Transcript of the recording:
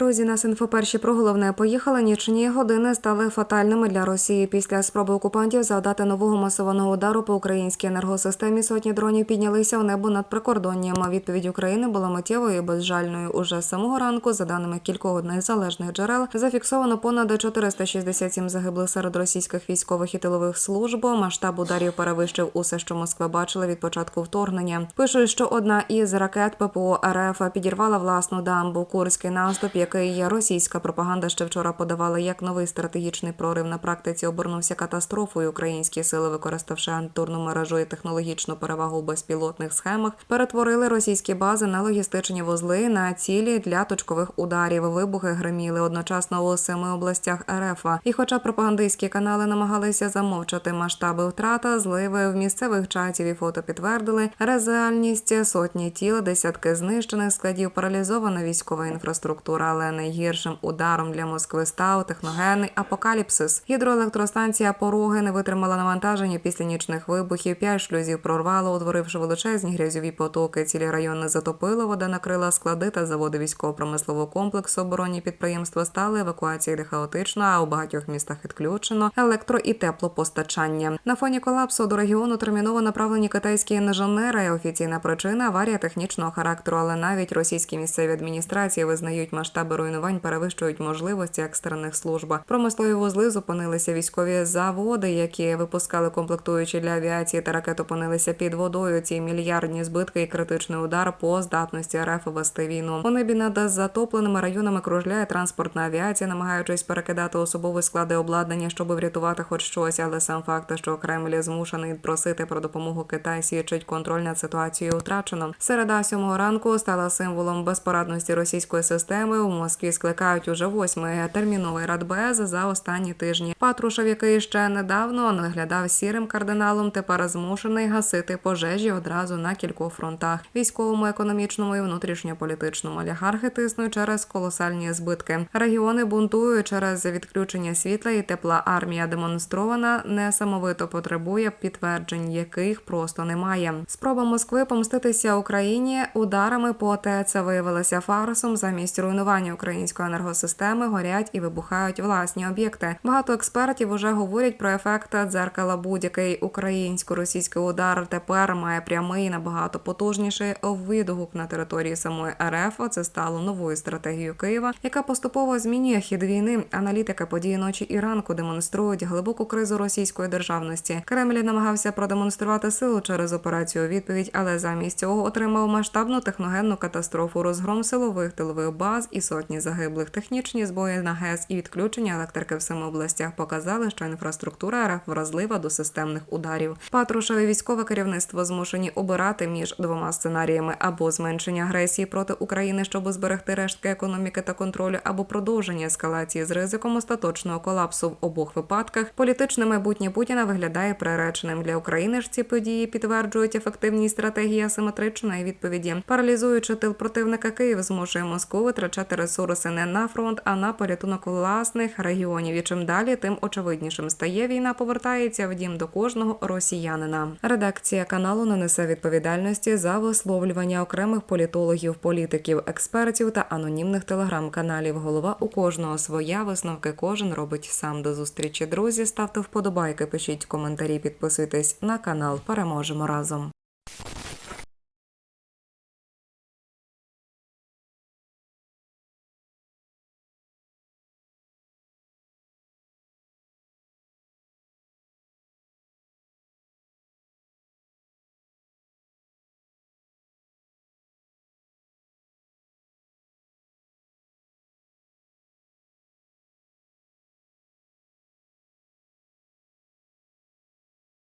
Друзі, нас інфоперші про головне поїхали. Нічні години стали фатальними для Росії після спроби окупантів завдати нового масованого удару по українській енергосистемі. Сотні дронів піднялися в небо над прикордонням. Відповідь України була миттєвою і безжальною. Уже з самого ранку, за даними кількох незалежних джерел, зафіксовано понад 467 загиблих серед російських військових і тилових служб. Масштаб ударів перевищив усе, що Москва бачила від початку вторгнення. Пишуть, що одна із ракет ППО РФ підірвала власну дамбу. Курський наступ, який російська пропаганда ще вчора подавала як новий стратегічний прорив на практиці, обернувся катастрофою. Українські сили, використавши антурну мережу і технологічну перевагу у безпілотних схемах, перетворили російські бази на логістичні вузли на цілі для точкових ударів. Вибухи гриміли одночасно у семи областях РФ. І, хоча пропагандистські канали намагалися замовчати масштаби втрата, зливи в місцевих чатів і фото підтвердили реальність сотні тіл, десятки знищених складів, паралізована військова інфраструктура. Але найгіршим ударом для Москви став техногенний апокаліпсис. Гідроелектростанція пороги не витримала навантаження після нічних вибухів. П'ять шлюзів прорвало, утворивши величезні грязьові потоки. Цілі райони затопило, вода накрила склади та заводи військово-промислового комплексу. Оборонні підприємства стали евакуації де хаотично, а у багатьох містах відключено електро і теплопостачання. На фоні колапсу до регіону терміново направлені китайські інженери. Офіційна причина аварія технічного характеру, але навіть російські місцеві адміністрації визнають масштаби руйнувань перевищують можливості екстрених служб. Промислові вузли зупинилися військові заводи, які випускали комплектуючі для авіації та ракет, опинилися під водою. Ці мільярдні збитки і критичний удар по здатності РФ вести війну. У небі над затопленими районами кружляє транспортна авіація, намагаючись перекидати особові склади обладнання, щоб врятувати хоч щось. Але сам факт, що Кремль змушений просити про допомогу Китай, свідчить контроль над ситуацією втрачено. Середа сьомого ранку стала символом безпорадності російської системи. У Москві скликають уже восьмий терміновий радбез за останні тижні. Патрушев, який ще недавно наглядав сірим кардиналом, тепер змушений гасити пожежі одразу на кількох фронтах: військовому, економічному і внутрішньополітичному. Олігархи тиснуть через колосальні збитки. Регіони бунтують через відключення світла і тепла. Армія демонстрована несамовито потребує підтверджень, яких просто немає. Спроба Москви помститися Україні ударами по ТЕЦ виявилася фарсом. Замість руйнування української енергосистеми горять і вибухають власні об'єкти. Багато експертів уже говорять про ефект дзеркала. Будь-який українсько-російський удар тепер має прямий набагато потужніший відгук на території самої РФ. Це стало новою стратегією Києва, яка поступово змінює хід війни. Аналітики події ночі і ранку демонструють глибоку кризу російської державності. Кремль намагався продемонструвати силу через операцію відповідь, але замість цього отримав масштабну техногенну катастрофу, розгром силових тилових баз і сотні загиблих. Технічні збої на ГЕС і відключення електрики в семи областях показали, що інфраструктура РФ вразлива до системних ударів. Патрушеве військове керівництво змушені обирати між двома сценаріями або зменшення агресії проти України, щоб зберегти рештки економіки та контролю, або продовження ескалації з ризиком остаточного колапсу в обох випадках. Політичне майбутнє Путіна виглядає приреченим для України. ж Ці події підтверджують ефективність стратегії асиметричної відповіді. Паралізуючи тил противника, Київ змушує Москву витрачати ресурси не на фронт, а на порятунок власних регіонів. І чим далі, тим очевиднішим стає війна. Повертається в дім до кожного росіянина. Редакція каналу не несе відповідальності за висловлювання окремих політологів, політиків, експертів та анонімних телеграм-каналів. Голова у кожного своя висновки кожен робить сам. До зустрічі, друзі. Ставте вподобайки, пишіть коментарі, підписуйтесь на канал. Переможемо разом.